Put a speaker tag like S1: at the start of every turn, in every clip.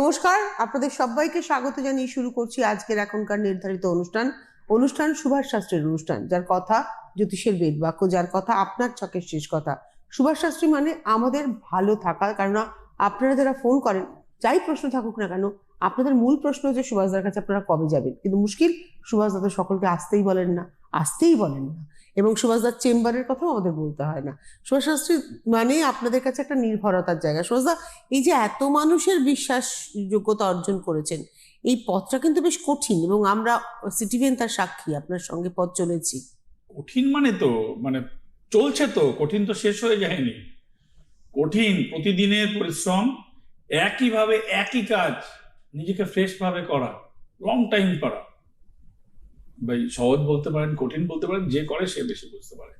S1: নমস্কার, আপনাদের সবাইকে স্বাগত জানিয়ে শুরু করছি আজকের এখনকার নির্ধারিত অনুষ্ঠান। অনুষ্ঠান সুভাষ শাস্ত্রীর অনুষ্ঠান, যার কথা জ্যোতিষের বেদ বাক্য, যার কথা আপনার ছকের শেষ কথা। সুভাষ শাস্ত্রী মানে আমাদের ভালো থাকা কারণ আপনারা যারা ফোন করেন, যাই প্রশ্ন থাকুক না কেন, আপনাদের মূল প্রশ্ন হচ্ছে সুভাষদার কাছে আপনারা কবে যাবেন? কিন্তু মুশকিল, সুভাষদা তো সকলকে আসতেই বলেন না, আসতেই বলেন না। এবং সুভাষদার চেম্বারের কথাও আমাদের বলতে হয় না। সুভাষ শাস্ত্রী মানে আপনাদের কাছে একটা নির্ভরতার জায়গা। সুভাষদা, এই যে এত মানুষের বিশ্বাস যোগ্যতা অর্জন করেছেন, এই পথটা কিন্তু বেশ কঠিন এবং আমরা সিটিভেন তার সাক্ষী, আপনার সঙ্গে পথ চলেছি।
S2: কঠিন মানে তো মানে চলছে তো, কঠিন তো শেষ হয়ে যায়নি। কঠিন, প্রতিদিনের পরিশ্রম, একইভাবে একই কাজ, নিজেকে ফ্রেশ ভাবে করা লং টাইম করা। সহজ বলতে পারেন, কঠিন বলতে পারেন, যে করে সে বেশি বুঝতে পারে।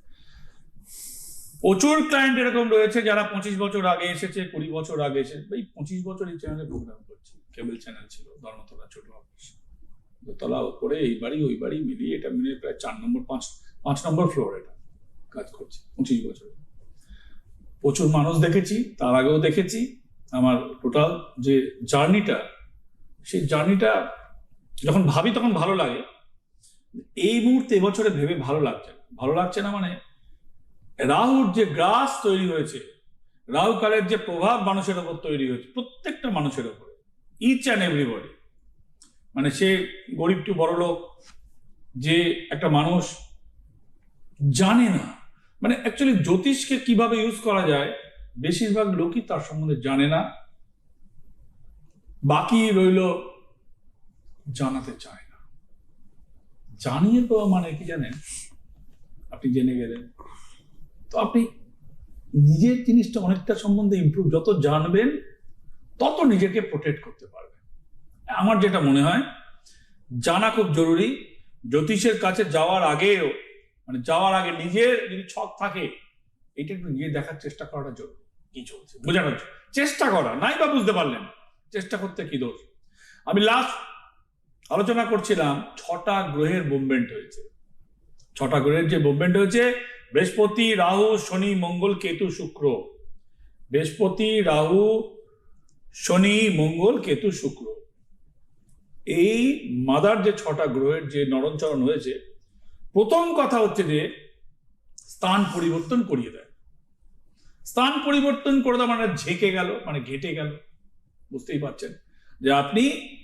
S2: প্রচুর ক্লায়েন্ট এরকম রয়েছে যারা পঁচিশ বছর আগে এসেছে, কুড়ি বছর আগে এসেছে ভাই পঁচিশ বছর এই চ্যানেলে প্রোগ্রাম করছি। কেবল চ্যানেল ছিল, ধর্মতলা ছোট অফিস দোতলা করে এই বাড়ি, ওই বাড়ি মিলিয়ে এটা মিলিয়ে প্রায় চার নম্বর, পাঁচ পাঁচ নম্বর ফ্লোর এটা কাজ করছে, পঁচিশ বছর। প্রচুর মানুষ দেখেছি, তার আগেও দেখেছি। আমার টোটাল যে জার্নিটা সেই জার্নিটা যখন ভাবি তখন ভালো লাগে। এই মুহূর্তে এবছরে ভেবে ভালো লাগছে। ভালো লাগছে না মানে রাহুর যে গ্রাস তৈরি হয়েছে, রাহু কালের যে প্রভাব মানুষের ওপর তৈরি হয়েছে, প্রত্যেকটা মানুষের ওপরে ইচ অ্যান্ড এভরিবডি মানে সে গরিব টু বড় লোক, যে একটা মানুষ জানে না। মানে অ্যাকচুয়ালি জ্যোতিষকে কীভাবে ইউজ করা যায়, বেশিরভাগ লোকই তার সম্বন্ধে জানে না। বাকি রইল জানাতে চায়। জানিয়ে তো মানে কি জানেন? আপনি জেনে গেলেন। তো আপনি নিজের জিনিসটা অনেকটা সম্বন্ধে ইম্প্রুভ যত জানবেন, তত নিজেকে প্রোটেক্ট করতে পারবেন। আমার যেটা মনে হয়, জানা খুব জরুরি। জ্যোতিষের কাছে যাওয়ার আগেও মানে যাওয়ার আগে নিজের যদি ছক থাকে, এটা একটু নিজে দেখার চেষ্টা করাটা জরুরি। কি চলছে? বোঝানোর। চেষ্টা করা, নাই বা বুঝতে পারলেন। চেষ্টা করতে কি দোষ? আমি লাস্ট আলোচনা করছিলাম ছটা গ্রহের মুভমেন্ট হয়েছে। ছটা গ্রহের যে মুভমেন্ট হয়েছে, বৃহস্পতি, রাহু, শনি, মঙ্গল, কেতু, শুক্র। বৃহস্পতি, রাহু, শনি, মঙ্গল, কেতু, শুক্র। এই মাদার যে ছটা গ্রহের যে নরণচরণ হয়েছে, প্রথম কথা হচ্ছে যে স্থান পরিবর্তন করিয়ে দেয়। স্থান পরিবর্তন করে দেওয়া মানে ঝেঁকে গেল মানে ঘেটে গেল। বুঝতেই পারছেন? যে আপনি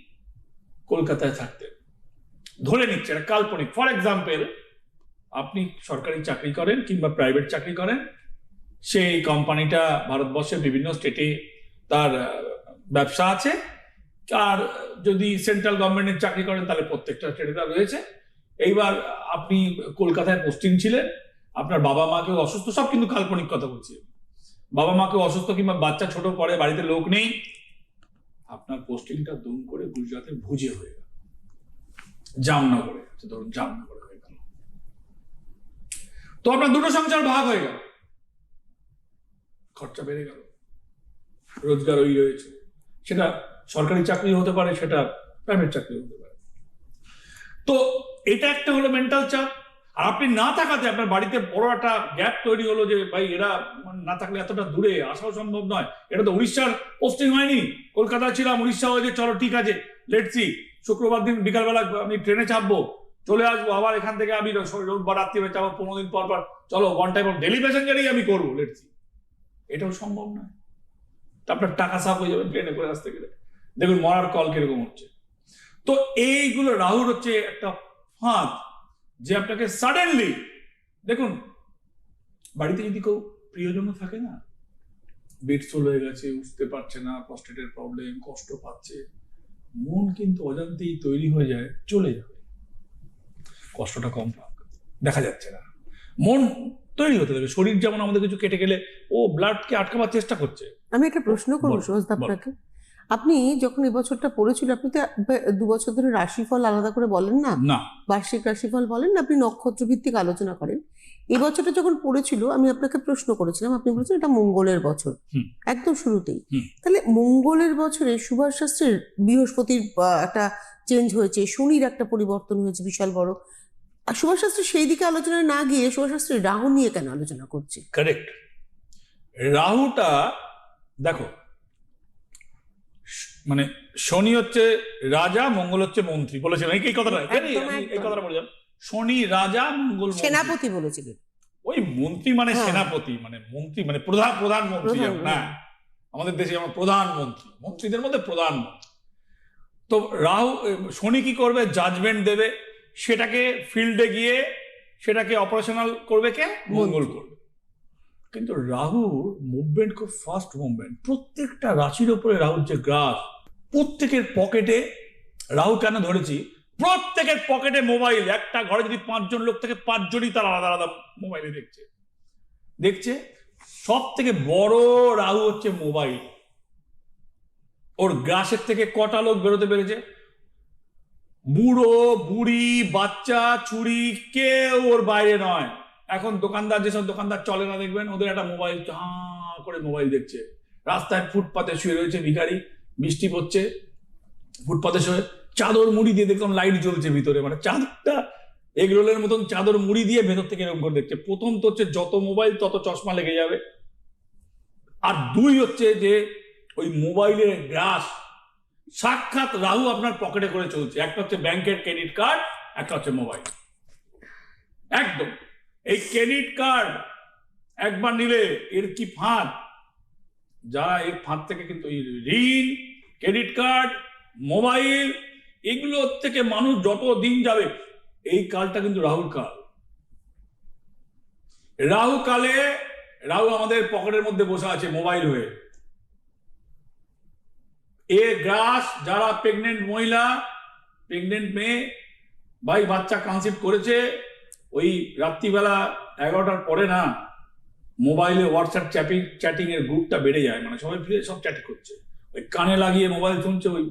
S2: কলকাতায় থাকতেন। ধরে নিচ্ছে এটা কাল্পনিক। ফর এক্সাম্পল আপনি সরকারি চাকরি করেন কিংবা প্রাইভেট চাকরি করেন, সেই কোম্পানিটা ভারতবর্ষের বিভিন্ন স্টেটে তার ব্যবসা আছে। আর যদি সেন্ট্রাল গভর্নমেন্টের চাকরি করেন, তাহলে প্রত্যেকটা স্টেটে তার রয়েছে। এইবার আপনি কলকাতায় পোস্টিং ছিলেন, আপনার বাবা মাকেও অসুস্থ, সব কিন্তু কাল্পনিক কথা বলছি। বাবা মাকেও অসুস্থ কিংবা বাচ্চা ছোট পড়ে বাড়িতে লোক নেই আপনার পোস্টিংটা দুম করে গুজরাটের ভুজে হয়ে গেল। জামনগরে। আচ্ছা ধরুন জামনগরে হয়ে গেল। তো আপনার দুটো সংসার ভাগ হয়ে গেল। খরচা বেড়ে গেল। রোজগার ওই রয়েছে। সেটা সরকারি চাকরি হতে পারে, সেটা প্রাইভেট চাকরি হতে পারে। তো এটা একটা হলো মেন্টাল চাপ। আর আপনি না থাকাতে আপনার বাড়িতে বড় একটা গ্যাপ তৈরি হলো যে, ভাই, এরা না থাকলে এতটা দূরে আসাও সম্ভব নয়। এটা তো উড়িষ্যার পোস্টিং হয়নি। কলকাতায় ছিলাম, উড়িষ্যা হয়েছে চলো, ঠিক আছে লেটসি শুক্রবার দিন বিকালবেলা আমি ট্রেনে চাপবো, চলে আসব, আবার এখান থেকে আমি রোববার রাত্রিবেলা চাপবো পনেরো দিন পর পর, চলো ওয়ান টাইম অফ ডেলি প্যাসেঞ্জারই আমি করব লেটসি এটাও সম্ভব নয়। আপনার টাকা সাফ হয়ে যাবে ট্রেনে করে আসতে গেলে। দেখুন, মরার কল কীরকম হচ্ছে। তো এইগুলো রাহুর হচ্ছে একটা ফাঁদ। যে আপনাকে সাডেনলি দেখুন বাড়িতে যদি কেউ প্রিয়জন থাকে না বেড সোল হয়ে গেছে উঠতে পারছে না প্রস্টেটের প্রবলেম কষ্ট পাচ্ছে মন কিন্তু অজান্তেই তৈরি হয়ে যায় চলে যাবে। কষ্টটা কম পাক দেখা যাচ্ছে না। মন তৈরি হতে থাকবে শরীর যেমন আমাদের কিছু কেটে গেলে ও ব্লাডকে আটকাবার চেষ্টা করছে।
S1: আমি একটা প্রশ্ন করব
S2: বল।
S1: আপনাকে। আপনি যখন এই বছরটা পড়েছিল আপনি তো দু বছর ধরে রাশিফল আলাদা করে বলেন না?
S2: না।
S1: বার্ষিক রাশিফল বলেন না আপনি নক্ষত্র ভিত্তিক আলোচনা করেন। এই বছরটা যখন পড়েছিল আমি আপনাকে প্রশ্ন করেছিলাম আপনি বলেছেন এটা মঙ্গলের বছর। একদম শুরুতেই। তাহলে মঙ্গলের বছরে সুভাষ শাস্ত্রের বৃহস্পতির একটা চেঞ্জ হয়েছে শনির একটা পরিবর্তন হয়েছে বিশাল বড়। আর সুভাষ শাস্ত্রী সেই দিকে আলোচনা না গিয়ে সুভাষ শাস্ত্রী রাহু নিয়ে কেন আলোচনা করছে?
S2: কারেক্ট রাহুটা দেখো মানে শনি হচ্ছে রাজা মঙ্গল হচ্ছে মন্ত্রী। বলেছিলেন এই কথাটা এই। কথাটা বলেছিলাম। শনি রাজা মঙ্গল
S1: সেনাপতি বলেছিলেন।
S2: ওই মন্ত্রী মানে
S1: হ্যাঁ।
S2: সেনাপতি মানে মন্ত্রী মানে প্রধান প্রধানমন্ত্রী
S1: প্রধান,
S2: যেমন, হ্যাঁ। আমাদের দেশে যেমন প্রধানমন্ত্রী মন্ত্রীদের মধ্যে প্রধানমন্ত্রী তো রাহু শনি কি করবে? জাজমেন্ট দেবে। সেটাকে ফিল্ডে গিয়ে সেটাকে অপারেশনাল করবে কে? মঙ্গল করবে। কিন্তু রাহুর মুভমেন্ট খুব ফাস্ট মুভমেন্ট প্রত্যেকটা রাশির উপরে রাহুর যে গ্রাস প্রত্যেকের পকেটে রাহু কেন ধরেছি? প্রত্যেকের পকেটে মোবাইল। একটা ঘরে যদি পাঁচজন লোক থেকে, পাঁচজনই তার আলাদা আলাদা মোবাইলে দেখছে। দেখছে? সব থেকে বড় রাহু হচ্ছে মোবাইল। ওর গ্রাসের থেকে কটা লোক বেরোতে পেরেছে? বুড়ো, বুড়ি, বাচ্চা, ছুরি, কেউ ওর বাইরে নয়। এখন দোকানদার, যেসব দোকানদার চলে না দেখবেন, ওদের একটা মোবাইল, হাঁ, করে মোবাইল দেখছে। রাস্তায় ফুটপাতে শুয়ে রয়েছে ভিখারি। বৃষ্টি পড়ছে ফুটপাতে শুয়ে চাদর মুড়ি দিয়ে দেখলাম লাইট জ্বলছে ভিতরে মানে চাঁদটা এগ রোলের মতন চাদর মুড়ি দিয়ে ভেতর থেকে এরকম করে দেখছে। প্রথম তো হচ্ছে যত মোবাইল তত চশমা লেগে যাবে। আর দুই হচ্ছে যে ওই মোবাইলের গ্রাস, সাক্ষাৎ রাহু আপনার পকেটে করে চলছে। একটা হচ্ছে ব্যাংকের ক্রেডিট কার্ড একটা হচ্ছে মোবাইল একদম। এই ক্রেডিট কার্ড একবার নিলে এর কি ফাঁদ? যারা এর ফাঁদ থেকে কিন্তু এই ঋণ ক্রেডিট কার্ড মোবাইল এগুলো থেকে মানুষ যত দিন যাবে, এই কালটা কিন্তু রাহুল কাল। রাহু কালে রাহু আমাদের পকেটের মধ্যে বসে আছে মোবাইল হয়ে। এ গ্রাস, যারা প্রেগনেন্ট মহিলা প্রেগনেন্ট মেয়ে, ভাই বাচ্চা কনসিভ করেছে, ওই রাত্রিবেলা এগারোটার পরে না মোবাইলে হোয়াটসঅ্যাপ চ্যাটিং চ্যাটিং এর গ্রুপটা বেড়ে যায় মানে সবাই ফিরে সব চ্যাটিং করছে। ওই কানে লাগিয়ে মোবাইল শুনছে, ওই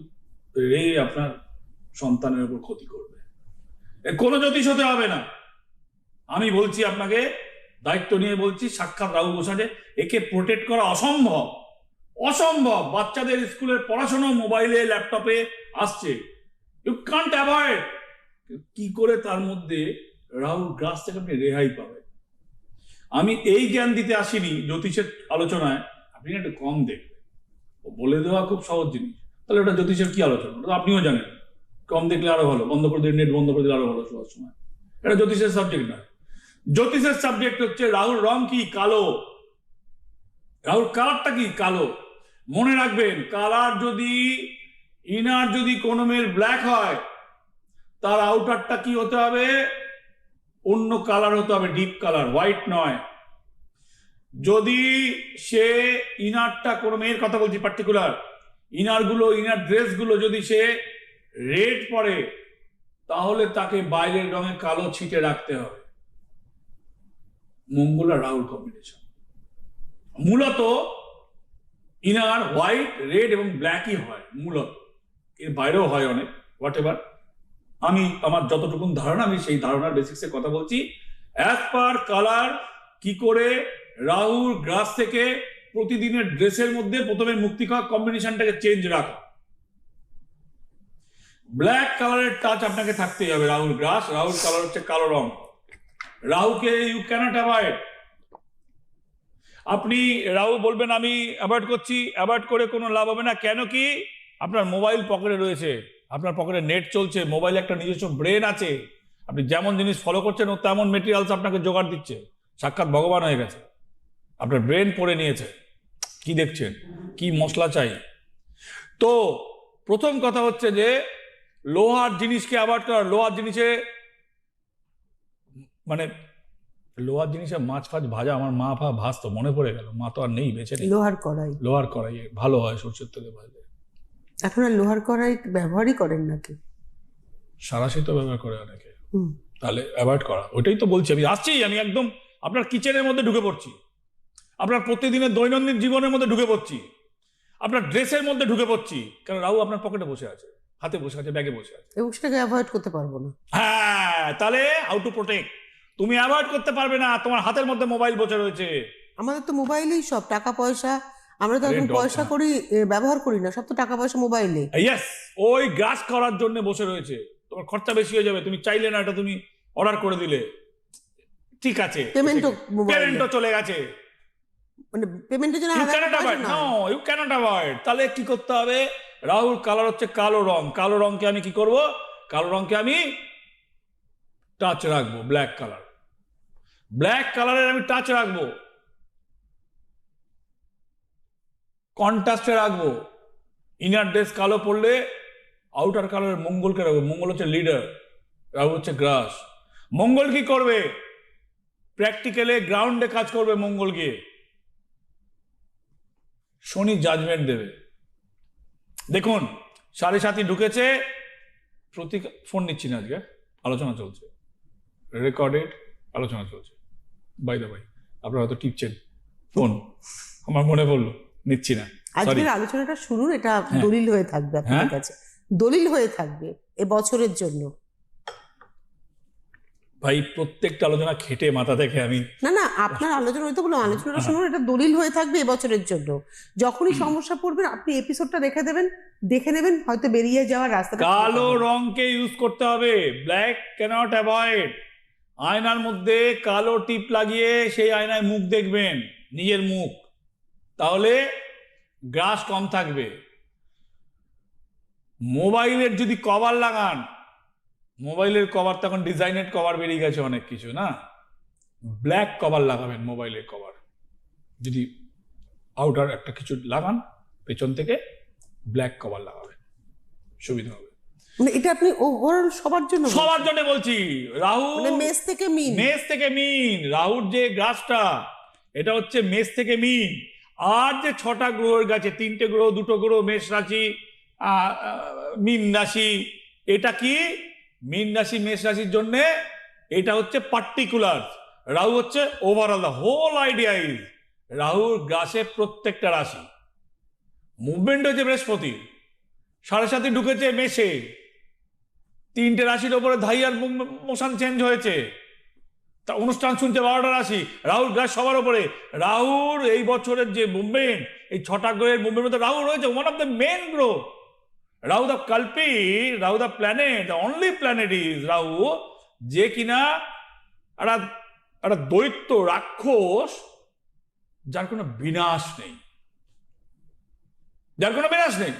S2: রে আপনার সন্তানের উপর ক্ষতি করবে। কোনো জ্যোতিষ হতে হবে না। আমি বলছি আপনাকে, দায়িত্ব নিয়ে বলছি, সাক্ষাৎ রাহু বসাজে একে প্রোটেক্ট করা অসম্ভব। অসম্ভব। বাচ্চাদের স্কুলের পড়াশোনা মোবাইলে ল্যাপটপে আসছে। ইউ কান্ট অ্যাভয়েড কি করে তার মধ্যে রাহুল গ্রাস থেকে আপনি রেহাই পাবেন? আমি এই জ্ঞান দিতে আসিনি জ্যোতিষের আলোচনায়। আপনি না একটু কম দেখবেন। বলে দেওয়া খুব সহজ জিনিস। তাহলে ওটা জ্যোতিষের কি আলোচনা? ওটা আপনিও জানেন। কম দেখলে আরও ভালো, বন্ধ করে দিলে, নেট বন্ধ করে দিলে আরও ভালো সবার সময়। এটা জ্যোতিষের সাবজেক্ট নয় জ্যোতিষের সাবজেক্ট হচ্ছে রাহুল রং কি কালো? রাহুল কালারটা কি কালো? মনে রাখবেন কালার যদি ইনার যদি কোনো মেয়ের ব্ল্যাক হয়, তার আউটারটা কি হতে হবে? অন্য কালার হতে হবে ডিপ কালার হোয়াইট নয়। যদি সে ইনারটা কোনো মেয়ের কথা বলছি পার্টিকুলার ইনারগুলো ইনার ড্রেসগুলো যদি সে রেড পরে, তাহলে তাকে বাইরের রঙে কালো ছিটে রাখতে হবে। মঙ্গল আর রাহুল কম্বিনেশন মূলত ইনার হোয়াইট রেড এবং ব্ল্যাকই হয়, মূলত। এর বাইরেও হয় অনেক হোয়াট এভার আমি আমার যতটুকুন ধারণা, আমি সেই ধারণার বেসিক্সে কথা বলছি। অ্যাজ পার কালার কি করে রাহুল গ্রাস থেকে প্রতিদিনের ড্রেসের মধ্যে প্রথমে মুক্তি খাওয়া কম্বিনেশনটাকে চেঞ্জ রাখা। ব্ল্যাক কালারের টাচ আপনাকে থাকতেই হবে রাহুল গ্রাস রাহুল কালার হচ্ছে কালো রং। রাহুকে ইউ ক্যানট অ্যাভয়েড আপনি রাহু বলবেন, আমি অ্যাভয়েড করছি অ্যাভয়েড করে কোনো লাভ হবে না। কেন কি? আপনার মোবাইল পকেটে রয়েছে। আপনার পকেটে নেট চলছে মোবাইলে একটা নিজস্ব ব্রেন আছে আপনি যেমন জিনিস ফলো করছেন ও তেমন মেটেরিয়ালস আপনাকে জোগাড় দিচ্ছে। সাক্ষাৎ ভগবান হয়ে গেছে। আপনার ব্রেন পড়ে নিয়েছে। কি দেখছেন? কি মশলা চাই? তো প্রথম কথা হচ্ছে যে লোহার জিনিসকে অ্যাভয়েড করা লোহার জিনিসে মানে লোহার জিনিসে মাছ ফাছ ভাজা আমার মা ফা ভাজতো মনে পড়ে গেল। মা তো আর নেই বেঁচে নেই।
S1: লোহার কড়াই।
S2: লোহার কড়াই ভালো হয় সরষের তেলে ভাজলে।
S1: এখন আর লোহার কড়াই ব্যবহারই করেন নাকি?
S2: সারাশি তো ব্যবহার করে অনেকে। তাহলে অ্যাভয়েড করা। ওইটাই তো বলছি আমি। আসছি আমি একদম আপনার কিচেনের মধ্যে ঢুকে পড়ছি। আপনার প্রতিদিনের দৈনন্দিন জীবনের মধ্যে ঢুকে পড়ছি। আপনার ড্রেসের মধ্যে ঢুকে পড়ছি। কারণ রাহু আপনার পকেটে বসে আছে হাতে বসে আছে ব্যাগে বসে আছে।
S1: এবং সেটাকে অ্যাভয়েড করতে পারব না।
S2: হ্যাঁ তাহলে হাউ টু প্রোটেক্ট তুমি অ্যাভয়েড করতে পারবে না তোমার হাতের মধ্যে মোবাইল বসে রয়েছে।
S1: আমাদের তো মোবাইলেই সব টাকা পয়সা আমরা তো এখন পয়সা করি ব্যবহার করি না সব তো টাকা পয়সা মোবাইলে।
S2: ইয়েস ওই গ্রাস করার জন্য বসে রয়েছে। তোমার খরচা বেশি হয়ে যাবে তুমি চাইলে না এটা তুমি অর্ডার করে দিলে। ঠিক আছে
S1: পেমেন্টও
S2: পেমেন্টও চলে গেছে।
S1: মানে পেমেন্টের জন্য
S2: ইউ ক্যানট অ্যাভয়েড
S1: না।
S2: ইউ ক্যানট অ্যাভয়েড তাহলে কি করতে হবে? রাহুর কালার হচ্ছে কালো রং। কালো রংকে আমি কি করব? কালো রংকে আমি টাচ রাখব ব্ল্যাক কালার ব্ল্যাক কালারের আমি টাচ রাখব। কন্ট্রাস্টে রাখব। ইনার ড্রেস কালো পড়লে আউটার কালারের মঙ্গলকে রাখব। মঙ্গল হচ্ছে লিডার রাহু হচ্ছে গ্রাস মঙ্গল কি করবে? প্র্যাকটিক্যালে গ্রাউন্ডে কাজ করবে মঙ্গল গিয়ে শনি জাজমেন্ট দেবে। দেখুন, সাড়ে সাতই ঢুকেছে। প্রতি ফোন নিচ্ছি না আজকে। আলোচনা চলছে। রেকর্ডেড আলোচনা চলছে। বাই দা বাই আপনারা হয়তো টিপছেন। ফোন আমার মনে পড়ল। নিচ্ছি না।
S1: আজকের আলোচনাটা শুনুন এটা
S2: হ্যাঁ।
S1: দলিল হয়ে থাকবে আপনাদের
S2: হ্যাঁ?
S1: কাছে। দলিল হয়ে থাকবে এ বছরের জন্য।
S2: ভাই প্রত্যেকটা আলোচনা খেটে মাথা থেকে আমি
S1: না না আপনার আলোচনা হয়তো বললাম আলোচনাটা শুনুন এটা দলিল হয়ে থাকবে এবছরের জন্য। যখনই সমস্যা পড়বেন আপনি এপিসোডটা দেখে দেবেন দেখে নেবেন হয়তো বেরিয়ে যাওয়ার রাস্তা
S2: কালো। রংকে ইউজ করতে হবে। ব্ল্যাক ক্যানট অ্যাভয়েড আয়নার মধ্যে কালো টিপ লাগিয়ে সেই আয়নায় মুখ দেখবেন নিজের মুখ। তাহলে গ্রাস কম থাকবে। মোবাইলের যদি কভার লাগান মোবাইলের কভার তখন ডিজাইনের কভার বেরিয়ে গেছে অনেক কিছু না? ব্ল্যাক কভার লাগাবেন মোবাইলের কভার। যদি আউটার একটা কিছু লাগান পেছন থেকে ব্ল্যাক কভার লাগাবেন। সুবিধা হবে।
S1: মানে এটা আপনি ওভারঅল সবার জন্য
S2: সবার জন্য বলছি। রাহু
S1: মানে মেষ থেকে মিন।
S2: মেষ থেকে মিন। রাহুর যে গ্রাসটা এটা হচ্ছে মেষ থেকে মিন। আর যে ছটা গ্রহের গাছে, তিনটে গ্রহ, দুটো গ্রহ, মেষ রাশি মিন রাশি, এটা কি? মিন রাশি, মেষ রাশির জন্য এটা হচ্ছে পার্টিকুলার রাহু হচ্ছে overall the whole idea is রাহুর গ্রাসে প্রত্যেকটা রাশি। মুভমেন্ট হচ্ছে বৃহস্পতি, সাড়ে সাথে ঢুকেছে মেষে, তিনটে রাশির ওপরে ধাইয়ার মোশন চেঞ্জ হয়েছে। তা অনুষ্ঠান শুনছে বারোটা রাশি রাহুল গ্রাস সবার ওপরে। রাহুর এই বছরের যে মুভমেন্ট এই ছটা গ্রহের মুভমেন্ট মধ্যে রাহু রয়েছে ওয়ান অফ দ্য মেন গ্রহ। Rahu the culprit Rahu the planet only planet is Rahu যে কিনা একটা একটা দৈত্য রাক্ষস, যার কোনো বিনাশ নেই। যার কোনো বিনাশ নেই।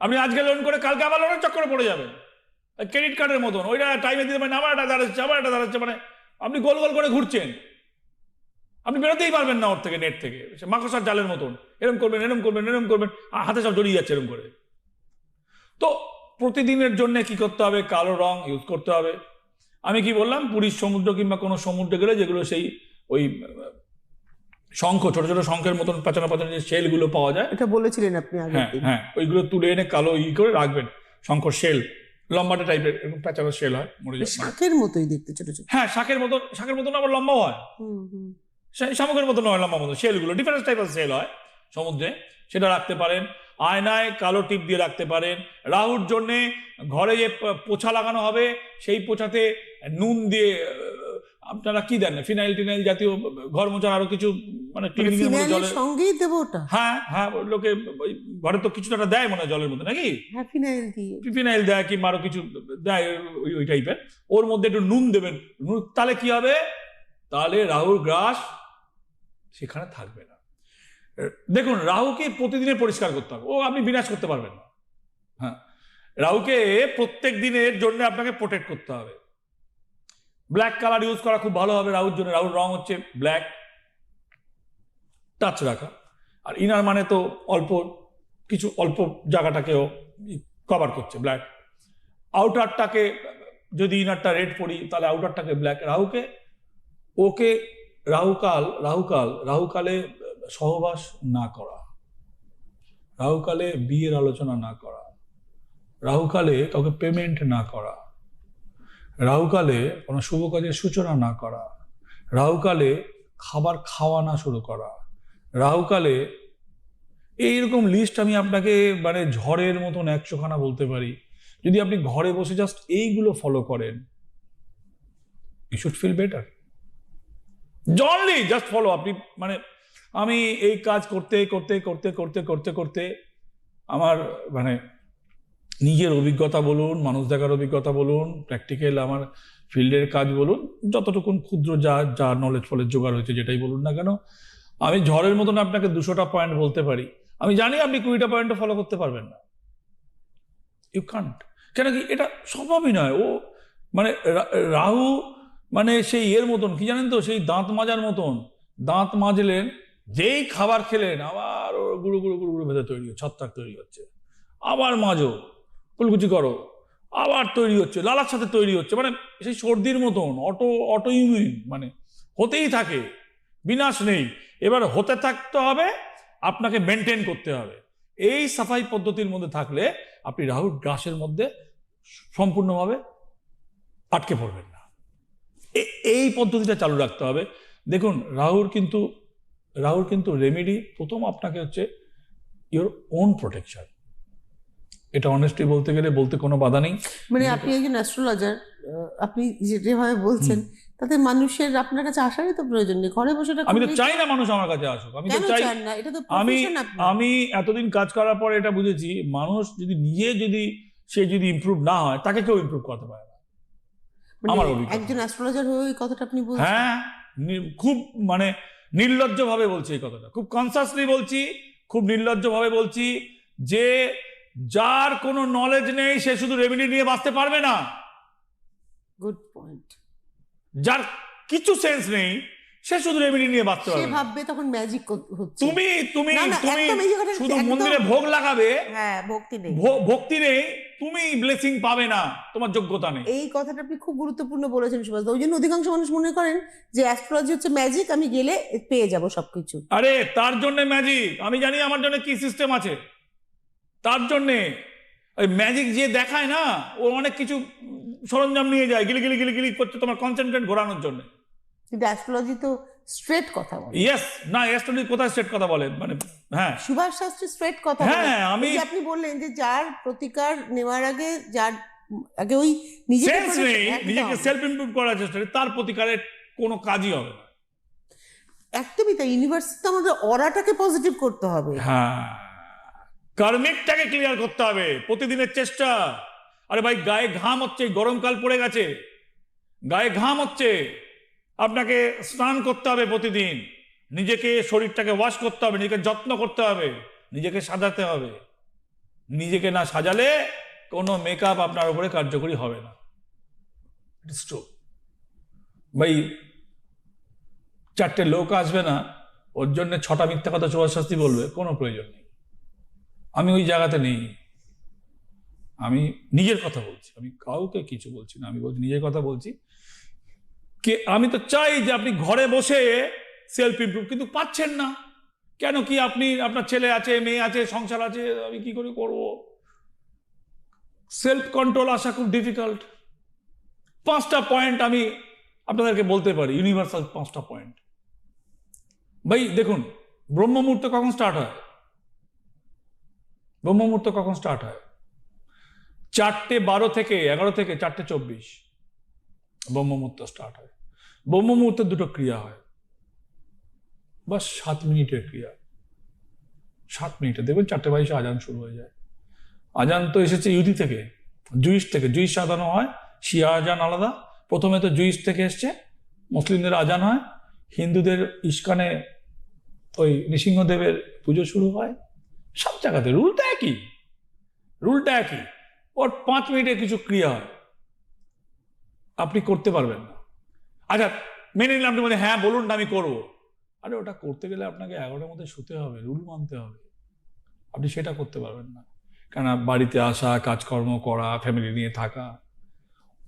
S2: আপনি আজকে লোন করে, কালকে আবার লোনের চক্করে পড়ে যাবেন। ক্রেডিট কার্ডের মতন। ওইটা টাইমে দিতে পারেন, আবার একটা দাঁড়াচ্ছে আবার একটা দাঁড়াচ্ছে মানে আপনি গোল গোল করে ঘুরছেন। আপনি বেরোতেই পারবেন না ওর থেকে নেট থেকে। সে মাকড়সার জালের মতন। এরম করবেন এরম করবেন এরম করবেন আর হাতে সব জড়িয়ে যাচ্ছে এরম করে। তো প্রতিদিনের জন্য কি করতে হবে? কালো রং ইউজ করতে হবে। আমি কি বললাম? পুরীর সমুদ্র কিংবা কোনো সমুদ্রে গেলে যেগুলো সেই ওই শঙ্খ ছোট ছোট শঙ্খের মতন পাচানো পাচানো যে শেলগুলো পাওয়া যায়।
S1: এটা বলেছিলেন আপনি
S2: হ্যাঁ হ্যাঁ ওইগুলো তুলে এনে কালো ই করে রাখবেন। শঙ্খ শেল লম্বাটা টাইপের এরকম প্যাঁচানো শেল হয় মরে যায়
S1: শাকের মতোই দেখতে ছোট ছোট।
S2: হ্যাঁ শাকের মতো শাকের মতন আবার লম্বা হয়। শামুকের মতো নয় লম্বা মতো। শেলগুলো ডিফারেন্স টাইপের শেল হয় সমুদ্রে। সেটা রাখতে পারেন। আয়নায় কালো টিপ দিয়ে রাখতে পারেন। রাহুর জন্যে ঘরে যে পোছা লাগানো হবে সেই পোছাতে নুন দিয়ে আপনারা কি দেন ফিনাইল টিনাইল জাতীয় ঘর মোছার আরও কিছু মানে
S1: মানে
S2: ক্লিনিং এর মধ্যে জলে
S1: সঙ্গেই দেবো ওটা?
S2: হ্যাঁ হ্যাঁ লোকে ঘরে তো কিছু দেয় মনে হয় জলের মধ্যে নাকি?
S1: হ্যাঁ ফিনাইল দিয়ে।
S2: ফিনাইল দেয় কিংবা আরও কিছু দেয় ওই ওই টাইপের। ওর মধ্যে একটু নুন দেবেন। নুন তাহলে কি হবে? তাহলে রাহুর গ্রাস সেখানে থাকবে না। দেখুন রাহুকে প্রতিদিনে পরিষ্কার করতে হবে। ও আপনি বিনাশ করতে পারবেন না। হ্যাঁ রাহুকে প্রত্যেক দিনের জন্য আপনাকে প্রোটেক্ট করতে হবে। ব্ল্যাক কালার ইউজ করা খুব ভালো হবে রাহুর জন্য রাহুর রং হচ্ছে ব্ল্যাক টাচ রাখা। আর ইনার মানে তো অল্প, কিছু অল্প জায়গাটাকেও কভার করছে ব্ল্যাক আউটারটাকে যদি ইনারটা রেড পড়ি তাহলে আউটারটাকে ব্ল্যাক রাহুকে, ওকে রাহুকাল রাহুকাল, রাহুকালে সহবাস না করা। রাহুকালে বিয়ের আলোচনা না করা। রাহুকালে কাউকে পেমেন্ট না করা। রাহুকালে কোনো শুভ কাজের সূচনা না করা। রাহুকালে খাবার খাওয়া না শুরু করা। রাহুকালে এইরকম লিস্ট আমি আপনাকে মানে ঝড়ের মতন একশোখানা বলতে পারি। যদি আপনি ঘরে বসে জাস্ট এইগুলো ফলো করেন you should feel better only just follow আপনি মানে আমি এই কাজ করতে করতে করতে করতে করতে করতে আমার মানে নিজের অভিজ্ঞতা বলুন, মানুষ দেখার অভিজ্ঞতা বলুন প্র্যাকটিক্যাল আমার ফিল্ডের কাজ বলুন, যতটুকুন ক্ষুদ্র যা যা নলেজ ফলেজ জোগাড় হয়েছে যেটাই বলুন না কেন, আমি ঝড়ের মতন আপনাকে দুশোটা পয়েন্ট বলতে পারি। আমি জানি আপনি কুড়িটা পয়েন্টও ফলো করতে পারবেন না। ইউ কান্ট কেন কি এটা সম্ভবই নয়। ও মানে রাহু মানে সেই এর মতন, কি জানেন তো? সেই দাঁত মাজার মতন। দাঁত মাজলেন, যেই খাবার খেলেন, আবার ওর গুঁড়ো গুঁড়ো গুঁড়ো গুঁড়ো ভেতরে তৈরি ছত্রাক তৈরি হচ্ছে। আবার মাজো। কুলকুচি করো। আবার তৈরি হচ্ছে, লালার সাথে তৈরি হচ্ছে মানে সেই সর্দির মতন, অটো অটো ইমিউন মানে হতেই থাকে, বিনাশ নেই। এবার হতে থাকতে হবে, আপনাকে মেনটেন করতে হবে। এই সাফাই পদ্ধতির মধ্যে থাকলে আপনি রাহুর গ্রাসের মধ্যে সম্পূর্ণভাবে আটকে পড়বেন না। এই পদ্ধতিটা চালু রাখতে হবে। দেখুন রাহুর কিন্তু রাহুর কিন্তু রেমেডি প্রথম আপনাকে হচ্ছে ইওর ওন প্রোটেকশন এটা অনেস্টলি বলতে গেলে বলতে কোনো বাধা নেই।
S1: মানে আপনি একজন অ্যাস্ট্রোলজার আপনি যেভাবে বলছেন তাতে মানুষের আপনার কাছে আসারই তো প্রয়োজন নেই। ঘরে বসে
S2: আমি তো চাই না মানুষ আমার কাছে আসুক। আমি তো চাই
S1: না? এটা তো
S2: আমি আমি এতদিন কাজ করার পর এটা বুঝেছি মানুষ যদি নিজে যদি সে যদি ইমপ্রুভ না হয় তাকে কেউ ইমপ্রুভ করতে পারে না।
S1: মানে
S2: আমার।
S1: একজন অ্যাস্ট্রোলজার হয়ে ওই কথাটা আপনি বলছেন?
S2: হ্যাঁ খুব মানে নির্লজ্জ ভাবে বলছি এই কথাটা। খুব কনসাসলি বলছি খুব নির্লজ্জ ভাবে বলছি যে যার কোনো নলেজ নেই সে শুধু রেভিনিউ নিয়ে বাঁচতে পারবে না।
S1: গুড পয়েন্ট
S2: যার কিছু সেন্স নেই সে শুধু রেভিনিউ নিয়ে বাঁচতে
S1: সে
S2: পারবে না।
S1: ভাববে তখন ম্যাজিক হচ্ছে।
S2: তুমি তুমি তুমি শুধু মন্দিরে ভোগ লাগাবে
S1: হ্যাঁ ভক্তি নেই।
S2: ভক্তি নেই তুমি ব্লেসিং পাবে না তোমার যোগ্যতা নেই।
S1: এই কথাটা আপনি খুব গুরুত্বপূর্ণ বলেছেন সুভাষ ওই জন্য অধিকাংশ মানুষ মনে করেন যে অ্যাস্ট্রোলজি হচ্ছে ম্যাজিক আমি গেলে পেয়ে যাব সবকিছু।
S2: আরে তার জন্য ম্যাজিক আমি জানি আমার জন্য কি সিস্টেম আছে। তার জন্যে ওই ম্যাজিক যে দেখায় না ও অনেক কিছু সরঞ্জাম নিয়ে যায় গিলি গিলি গিলি গিলি করছে তোমার কনসেন্ট্রেট ঘোরানোর জন্য।
S1: কিন্তু অ্যাস্ট্রোলজি তো স্ট্রেট কথা বলে।
S2: ইয়েস না অ্যাস্ট্রোলজি কোথায় সেট কথা বলেন মানে হ্যাঁ।
S1: সুভাষ শাস্ত্রী স্ট্রেট কথা
S2: হ্যাঁ, আমি-
S1: আপনি বললেন যে যার প্রতিকার নেওয়ার আগে যার আগে ওই নিজেকে একদম।
S2: নিজেকে সেলফ ইমপ্রুভ করার চেষ্টা করে, তার প্রতিকারের কোনো কাজই হবে না।
S1: একদমই তাই ইউনিভার্সিটি তো আমাদের অরাটাকে পজিটিভ করতে হবে।
S2: হ্যাঁ। কার্মিকটাকে ক্লিয়ার করতে হবে, প্রতিদিনের চেষ্টা। আরে ভাই, গায়ে ঘাম হচ্ছে, গরমকাল পড়ে গেছে। গায়ে ঘাম হচ্ছে, আপনাকে স্নান করতে হবে প্রতিদিন। নিজেকে শরীরটাকে ওয়াশ করতে হবে, নিজেকে যত্ন করতে হবে, নিজেকে সাজাতে হবে। নিজেকে না সাজালে কোনো মেকআপ আপনার উপরে কার্যকরী হবে না। ভাই, চারটে লোক আসবে না, ওর জন্য ছটা মিথ্যা কথা সুভাষ শাস্তি বলবে, কোনো প্রয়োজন নেই। আমি ওই জায়গাতে নেই। আমি নিজের কথা বলছি। আমি কাউকে কিছু বলছি না। আমি বলছি, নিজের কথা বলছি। কে, আমি তো চাই যে আপনি ঘরে বসে সেলফ ইমপ্রুভ কিন্তু পাচ্ছেন না। কেন কি আপনি, আপনার ছেলে আছে, মেয়ে আছে, সংসার আছে, আমি কি করে করব? সেলফ কন্ট্রোল আসা খুব ডিফিকাল্ট পাঁচটা পয়েন্ট আমি আপনাদেরকে বলতে পারি ইউনিভার্সাল পাঁচটা পয়েন্ট ভাই, দেখুন ব্রহ্ম মুহূর্ত কখন স্টার্ট হয়? ব্রহ্ম মুহূর্ত কখন স্টার্ট হয়? চারটে বারো থেকে এগারো থেকে চারটে চব্বিশ ব্রহ্ম মুহূর্ত স্টার্ট হয়। ব্রহ্ম মুহূর্তে দুটো ক্রিয়া হয়। বা সাত মিনিটের ক্রিয়া। সাত মিনিটে দেখবেন চারটে বাইশে আজান শুরু হয়ে যায়। আজান তো এসেছে ইউদি থেকে জুইস থেকে। জুইস সাজানো হয়, শিয়া আজান আলাদা। প্রথমে তো জুইস থেকে এসছে, মুসলিমদের আজান হয়, হিন্দুদের ইস্কানে ওই নৃসিংহদেবের পুজো শুরু হয়। সব জায়গাতে। রুলটা একই। রুলটা একই। ওর পাঁচ মিনিটে কিছু ক্রিয়া হয়। আপনি করতে পারবেন না। আচ্ছা মেনে নিলাম আপনি হ্যাঁ বলুন না, আমি করব। আরে, ওটা করতে গেলে আপনাকে এগারোটার মধ্যে শুতে হবে, রুল মানতে হবে। আপনি সেটা করতে পারবেন না। কেন বাড়িতে আসা, কাজকর্ম করা ফ্যামিলি নিয়ে থাকা,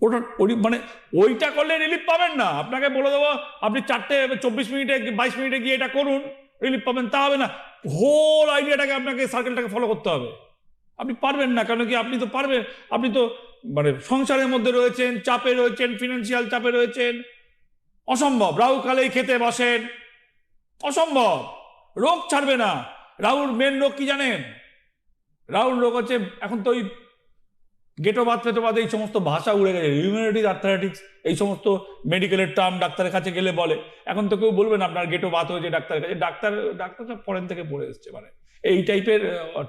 S2: ওটা ওই মানে ওইটা করলে রিলিফ পাবেন না। আপনাকে বলে দেবো, আপনি চারটে চব্বিশ মিনিটে, বাইশ মিনিটে গিয়ে এটা করুন। রিলিফ পাবেন, তা হবে না। হোল আইডিয়াটাকে আপনাকে সার্কেলটাকে ফলো করতে হবে। আপনি পারবেন না কারণ কি আপনি তো পারবেন, আপনি তো মানে সংসারের মধ্যে রয়েছেন, চাপে রয়েছেন ফিনান্সিয়াল চাপে রয়েছেন। অসম্ভব। রাহু কালেই খেতে বসেন। অসম্ভব। রোগ ছাড়বে না। রাহুর মেন রোগ কি জানেন? রাহুল রোগ হচ্ছে, এখন তো ওই গেটোবাদ ফেটোবাদ এই সমস্ত ভাষা উড়ে গেছে ইউনিটিস আর্থারাইটিক্স এই সমস্ত মেডিকেলের টার্ম ডাক্তারের কাছে গেলে বলে। এখন তো কেউ বলবেন আপনার গেটো বাত হয়েছে ডাক্তারের কাছে, ডাক্তার ডাক্তার সব ফরেন থেকে পড়ে এসছে মানে। এই টাইপের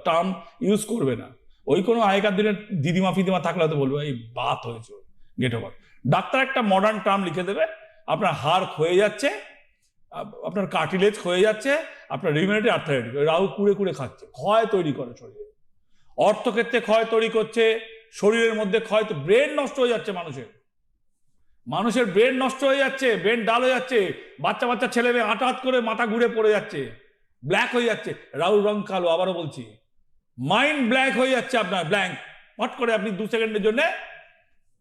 S2: টার্ম ইউজ করবে না। ওই কোনো আগেকার দিনের দিদিমা ফিদিমা থাকলে হয়তো বলবে, এই বাত হয়েছে গেটো বাত ডাক্তার একটা মডার্ন টার্ম লিখে দেবে, আপনার হাড় ক্ষয়ে যাচ্ছে আপনার কার্টিলেজ ক্ষয়ে যাচ্ছে, আপনার রিমিউনিটি আর্থারাইটিস রাহু কুড়ে কুড়ে খাচ্ছে, ক্ষয় তৈরি করে শরীরে। অর্থক্ষেত্রে ক্ষয় তৈরি করছে শরীরের মধ্যে ক্ষয় তো ব্রেন নষ্ট হয়ে যাচ্ছে মানুষের। মানুষের ব্রেন নষ্ট হয়ে যাচ্ছে ব্রেন ডাল হয়ে যাচ্ছে বাচ্চা বাচ্চা ছেলে মেয়ে হঠাৎ করে মাথা ঘুরে পড়ে যাচ্ছে ব্ল্যাক হয়ে যাচ্ছে। রাহুল রং কালো আবারও বলছি। মাইন্ড ব্ল্যাক হয়ে যাচ্ছে আপনার ব্ল্যাঙ্ক হট করে আপনি দু সেকেন্ডের জন্য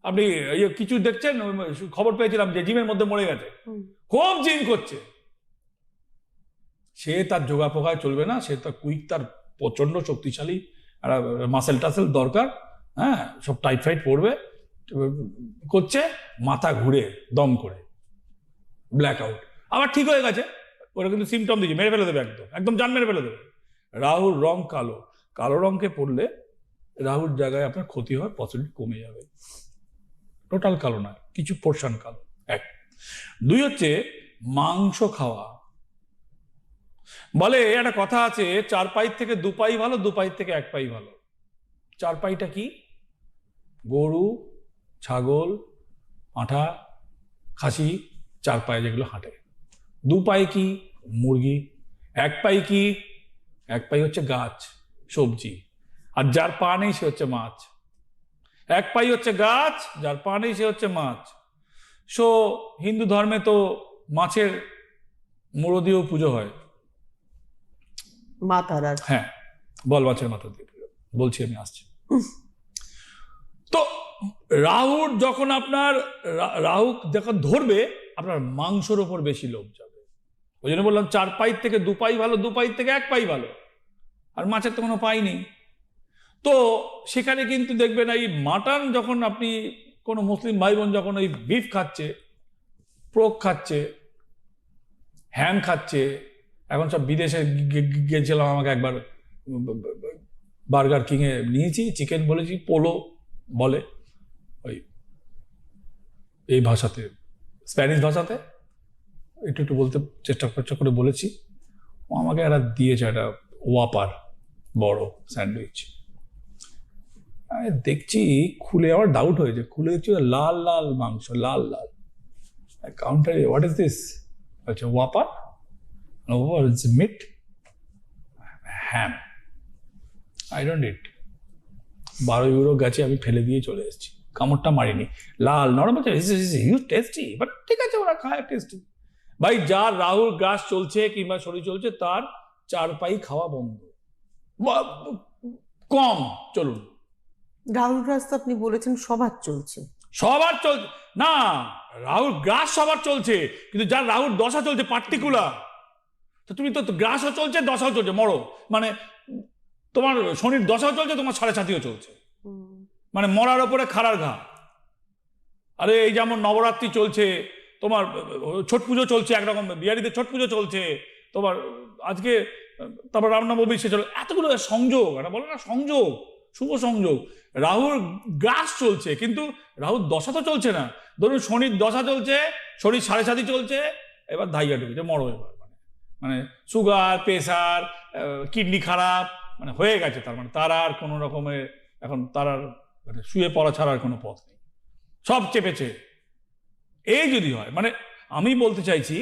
S2: আপনি ইয়ে কিছু দেখছেন খবর পেয়েছিলাম যে জিমের মধ্যে মরে গেছে। খুব জিম করছে। সে তার যোগা পোকায় চলবে না সে তার কুইক তার প্রচণ্ড শক্তিশালী মাসেল টাসেল দরকার। হ্যাঁ সব টাইট ফাইট পড়বে। করছে, মাথা ঘুরে দম করে। ব্ল্যাক আউট আবার ঠিক হয়ে গেছে। ওরা কিন্তু সিমটম দিচ্ছে মেরে ফেলে দেবে একদম। একদম জান মেরে ফেলে দেবে। রাহুর রং কালো। কালো রঙকে পড়লে রাহুর জায়গায় আপনার ক্ষতি হয় পসিবিলিটি কমে যাবে। টোটাল কালো নয়, কিছু পোর্শন কালো। এক। দুই হচ্ছে মাংস খাওয়া। বলে, একটা কথা আছে, চার পাই থেকে দু পাই ভালো, দু পাই থেকে এক পাই ভালো। চার পাইটা কি? গরু ছাগল পাঁঠা খাসি চার পায়ে যেগুলো হাঁটে। দু পাই কি? মুরগি। এক পাই কি? এক পাই হচ্ছে গাছ সবজি। আর যার পা নেই সে হচ্ছে মাছ। এক পাই হচ্ছে গাছ যার পা নেই সে হচ্ছে মাছ। সো হিন্দু ধর্মে তো মাছের মুড়ো দিয়েও পুজো হয়।
S1: মা তারার।
S2: হ্যাঁ বল মাছের মাথা দিয়ে। বলছি আমি আসছি। তো রাহুর যখন আপনার রাহু যখন ধরবে, আপনার মাংসর ওপর বেশি লোভ যাবে। ওই জন্য বললাম চার পাই থেকে দু পাই ভালো, দু পাই থেকে এক পাই ভালো। আর মাছের তো কোনো পাই নেই। তো সেখানে কিন্তু দেখবেন এই মাটন যখন আপনি কোনো মুসলিম ভাই বোন যখন ওই বিফ খাচ্ছে প্রোক খাচ্ছে, হ্যাম খাচ্ছে, এখন সব বিদেশে গেছিলাম আমাকে একবার বার্গার কিংয়ে নিয়েছি, চিকেন বলেছি, পোলো বলে ওই এই ভাষাতে, স্প্যানিশ ভাষাতে? একটু একটু বলতে চেষ্টা চেষ্টা করে বলেছি। ও আমাকে একটা দিয়েছে, একটা ওয়াপার, বড় স্যান্ডউইচ। দেখছি, খুলে আমার ডাউট হয়েছে। খুলে দেখছি লাল লাল মাংস, লাল লাল। কাউন্টারে হোয়াট ইজ দিস আচ্ছা Whopper? Over it's meat ham I don't eat বারো ইউরো গাছে আমি ফেলে দিয়ে চলে এসেছি। কামড়টা মারিনি। লাল নরম হিউজ টেস্টি বাট ঠিক আছে ওরা খায় টেস্টি ভাই যার রাহুল গ্রাস চলছে কিংবা শরীর চলছে তার চার পাই খাওয়া বন্ধ। কম চলুন।
S1: রাহুল গ্রাস তো আপনি বলেছেন সবার চলছে।
S2: সবার চলছে না রাহুল গ্রাস সবার চলছে কিন্তু যার রাহুল দশা চলছে পার্টিকুলার তো তুমি তো গ্রাসও চলছে দশাও চলছে মরো। মানে তোমার শনির দশাও চলছে, তোমার সাড়ে সাতিও চলছে। মানে মরার ওপরে খাড়ার ঘা। আরে এই যেমন নবরাত্রি চলছে, তোমার ছট পুজো চলছে, একরকম বিহারিদের ছট পুজো চলছে, তোমার আজকে, তারপর রামনবমী সে চলে, এতগুলো সংযোগ এটা বলে না সংযোগ, শুভ সংযোগ। রাহুর গ্রাস চলছে, কিন্তু রাহুর দশা তো চলছে না। ধরুন শনির দশা চলছে, শনির সাড়ে সাতি চলছে, এবার ধাইয়া ঢুকেছে, মরো এবার। মানে মানে সুগার প্রেশার কিডনি খারাপ মানে হয়ে গেছে তার মানে তার আর কোনো রকমের এখন তার আর মানে শুয়ে পড়া ছাড়ার কোনো পথ নেই। সব চেপেছে। এই যদি হয় মানে আমি বলতে চাইছি,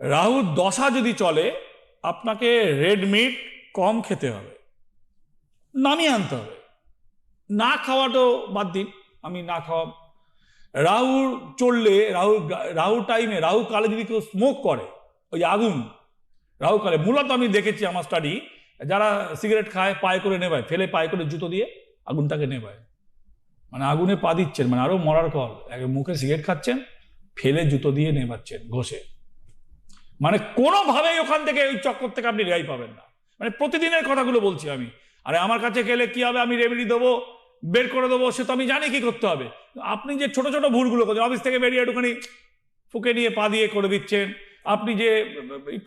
S2: রাহুর দশা যদি চলে, আপনাকে রেড মিট কম খেতে হবে, নামিয়ে আনতে হবে। না খাওয়াটাও বাদ দিন, আমি না খাওয়া। রাহু চললে রাহু রাহু টাইমে রাহু কালে যদি কেউ স্মোক করে, ওই আগুন রাহু কালে, মূলত আমি দেখেছি আমার স্টাডি যারা সিগারেট খায়, পায়ে করে নেবায়, ফেলে পায়ে করে জুতো দিয়ে আগুনটাকে নেবায়। মানে আগুনে পা দিচ্ছেন মানে আরও মরার কল মুখে সিগারেট খাচ্ছেন, ফেলে জুতো দিয়ে নেবাচ্ছেন, ঘষে। মানে কোনোভাবেই ওখান থেকে ওই চক্কর থেকে আপনি রেহাই পাবেন না। মানে প্রতিদিনের কথাগুলো বলছি আমি। আরে আমার কাছে গেলে কি হবে? আমি রেমেডি দেবো, বের করে দেবো, সে তো আমি জানি কি করতে হবে। আপনি যে ছোট ছোট ভুলগুলো করছেন, অফিস থেকে বেরিয়ে একটুখানি ফুকে নিয়ে পা দিয়ে করে দিচ্ছেন, আপনি যে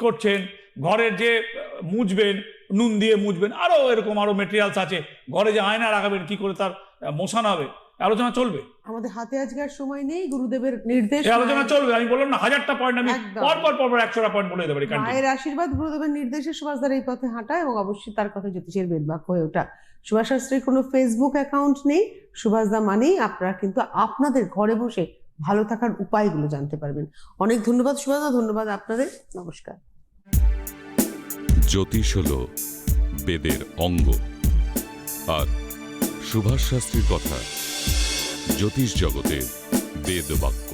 S2: করছেন, ঘরের যে মুছবেন নুন দিয়ে মুছবেন আরও এরকম আরও মেটেরিয়ালস আছে। ঘরে যে আয়না রাখাবেন কি করে তার মোশান হবে আলোচনা চলবে।
S1: আমাদের হাতে আজকে আর সময় নেই গুরুদেবের নির্দেশ
S2: আলোচনা চলবে। আমি বললাম না হাজারটা পয়েন্ট আমি
S1: একদম।
S2: পর পর পর পর একশোটা পয়েন্ট বলে দিতে পারি
S1: মায়ের আশীর্বাদ গুরুদেবের নির্দেশে সুভাষ সুভাষদার এই পথে হাঁটা এবং অবশ্যই তার কথা জ্যোতিষের বেদবাক হয়ে ওঠা। সুভাষ শাস্ত্রীর কোনো ফেসবুক অ্যাকাউন্ট নেই। সুভাষদা মানেই আপনারা কিন্তু আপনাদের ঘরে বসে ভালো থাকার উপায়গুলো জানতে পারবেন। অনেক ধন্যবাদ সুভাষদা ধন্যবাদ আপনাদের। নমস্কার।
S3: জ্যোতিষ হল বেদের অঙ্গ। আর সুভাষ শাস্ত্রীর কথা জ্যোতিষ জগতের বেদ বাক্য